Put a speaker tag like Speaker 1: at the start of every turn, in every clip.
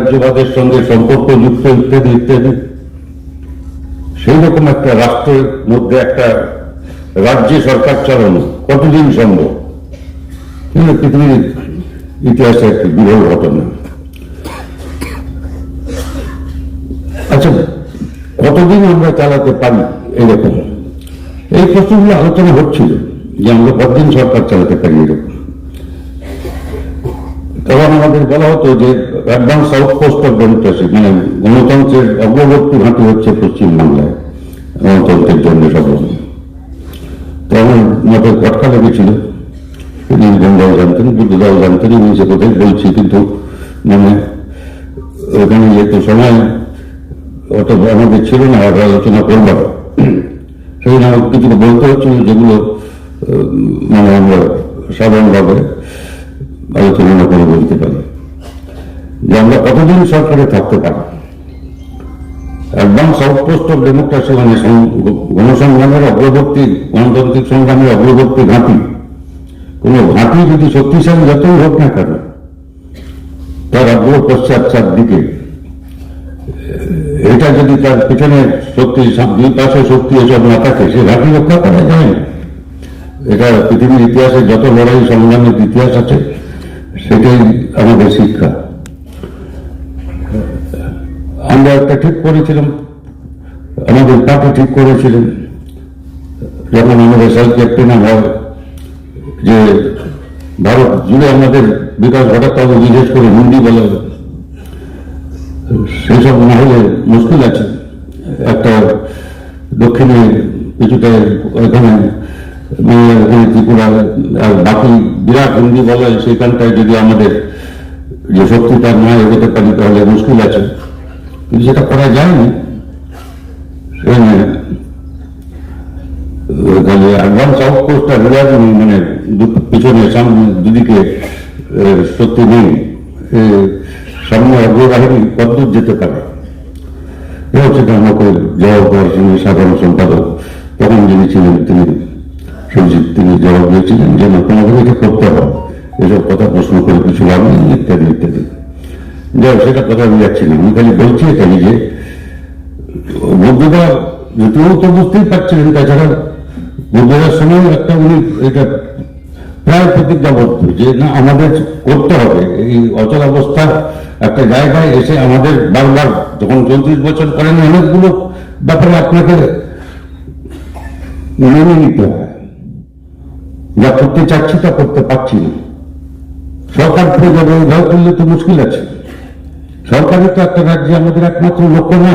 Speaker 1: সাম্রাজ্যবাদের সঙ্গে সম্পর্ক যুক্ত ইত্যাদি ইত্যাদি। সেই রকম একটা রাষ্ট্রের মধ্যে একটা রাজ্যে সরকার চালানো কতদিন সম্ভব? পৃথিবীর ইতিহাসে একটি বিরল ঘটনা। আচ্ছা কতদিন আমরা চালাতে পারি এরকম এই প্রশ্নগুলো আলোচনা হচ্ছিল যে আমরা কতদিন সরকার চালাতে পারি এরকম তখন আমাদের বলা হতো যে advance south coast of democracy মানে গণতন্ত্রের অগ্রবর্তী ঘাঁটি হচ্ছে পশ্চিমবাংলায়, গণতন্ত্রের জন্য সব তো আমার মাথায় কটকা লেগেছিল। গঙ্গাও জানতেন বুদ্ধদাও জানতেন আমি সে কথাই বলছি, কিন্তু মানে ওখানে যেহেতু সময় অত আমাদের ছিল না আর আলোচনা করবার সেই জন্য কিছু বলতে হচ্ছিল, যেগুলো মানে আমরা সাধারণভাবে আলোচনা করে বলতে পারি যে আমরা কতদিন সরকারে থাকতে পারি। অ্যাডভান্স আউটপোস্ট অফ ডেমোক্রেসি মানে গণসংগ্রামের অগ্রবর্তী, গণতান্ত্রিক সংগ্রামের অগ্রবর্তী ঘাঁটি। কোন ঘাঁটি যদি শক্তিশালী যতই হোক না কেন, তার অগ্র পশ্চাৎ চারদিকে এটা যদি তার পিছনে শক্তি দুই পাশে শক্তি এসব না থাকে, সে ঘাঁটি রক্ষা করা যায় এটা পৃথিবীর ইতিহাসে যত লড়াই সংগ্রামের ইতিহাস আছে সেটাই আমাদের শিক্ষা। আমরা একটা ঠিক করেছিলাম, আমাদের পার্টি ঠিক করেছিলেন। যখন আমাদের সেল ক্যাপ্টেন হয়, যে ভারত জুড়ে আমাদের বিকাশ ঘটাতে হবে বিশেষ করে হিন্দি বলে, সেসব না হলে মুশকিল আছে। একটা দক্ষিণে কিছুটা ওখানে বাকি বিরাট হিন্দি বলে সেখানটায় যদি আমাদের যে শক্তিটা না এগোতে পারি, তাহলে মুশকিল আছে। কিন্তু সেটা করা যায়নি। মানে পিছনে, সামনে দুদিকে শক্তি নেই। সামনে অগ্রবাহিনী কতদূর যেতে পারে? এ হচ্ছে আমাকে জন্য সাধারণ সম্পাদক তখন যিনি ছিলেন তিনি সঞ্জিত তিনি জবাব দিয়েছিলেন যে, না তোমাদের এটা করতে হবে। এসব কথা প্রশ্ন করে কিছু লাভ নেই, ইত্যাদি ইত্যাদি। যাই সেটা কথা আমি যাচ্ছি না। আমি খালি বলছি এটাই যে বুদ্ধদা যদিও তো বুঝতেই পারছিলেন, তাছাড়া বুদ্ধদার সময় একটা উনি এটা প্রায় প্রতিজ্ঞাবদ্ধ যে, না, আমাদের করতে হবে। এই অচল অবস্থা একটা জায়গায় এসে আমাদের বারবার যখন চৌত্রিশ বছর করেন, অনেকগুলো ব্যাপারে আপনাকে মেনে নিতে হয়। যা করতে চাচ্ছি তা করতে পারছি না। সরকার যাবে ওইভাবে করলে তো মুশকিল আছে। সরকারের তো একটা রাজ্যে আমাদের একমাত্র লক্ষ্য না।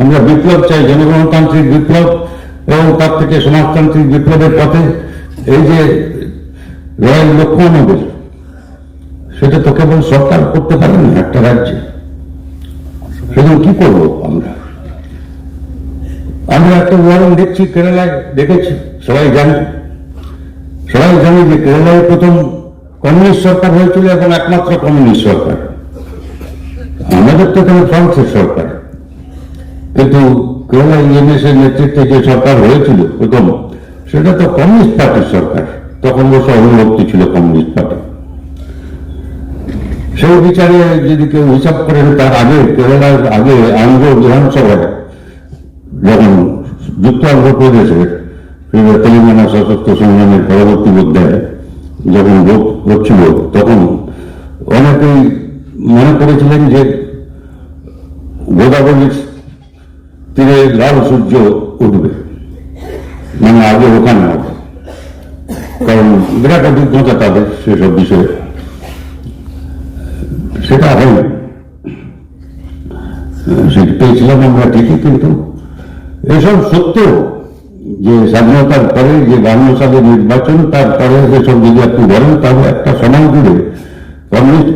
Speaker 1: আমরা বিপ্লব চাই, জনগণতান্ত্রিক বিপ্লব এবং তার থেকে সমাজতান্ত্রিক বিপ্লবের পথে। এই যে রয়েল লক্ষ্য আমাদের, সেটা তো কেবল সরকার করতে পারে না, একটা রাজ্যে। সেজন্য কি করব আমরা? আমরা একটা উদাহরণ দেখছি, কেরালায় দেখেছি, সবাই জানি। সবাই জানি যে কেরালায় প্রথম কমিউনিস্ট সরকার হয়েছিল এবং একমাত্র কমিউনিস্ট সরকার। আমাদের তো এখানে ফ্রান্সের সরকার। কিন্তু কেরালা ইএমএস এর নেতৃত্বে যে সরকার হয়েছিল প্রথম, সেটা তো কমিউনিস্ট পার্টির সরকার। তখন অবশ্য অভিভক্তি ছিল কমিউনিস্ট পার্টি। সেই বিচারে যদি কেউ হিসাব করেন তার আগে কেরালার আগে আন্ধ্র বিধানসভায় যখন যুক্ত অন্ধ্রপ্রদেশে তেলেঙ্গানা সশস্ত্র সংগ্রামের পরবর্তী অধ্যায়ে যখন ভোট হচ্ছিল, তখন অনেকেই মনে করেছিলেন যে গোদাবরীর তীরে লাল সূর্য উঠবে। মানে আগে ওখানে হবে। কারণ বিরাট অভিজ্ঞতা তাদের সেসব বিষয়ে। সেটা হয়নি সেটা পেয়েছিলাম আমরা ঠিকই, কিন্তু এসব সত্ত্বেও যে স্বাধীনতার পরে যে বান্ন সালের নির্বাচন তারপরে এসব যদি আপনি বলেন, তাহলে একটা সময় জুড়ে কমিউনিস্ট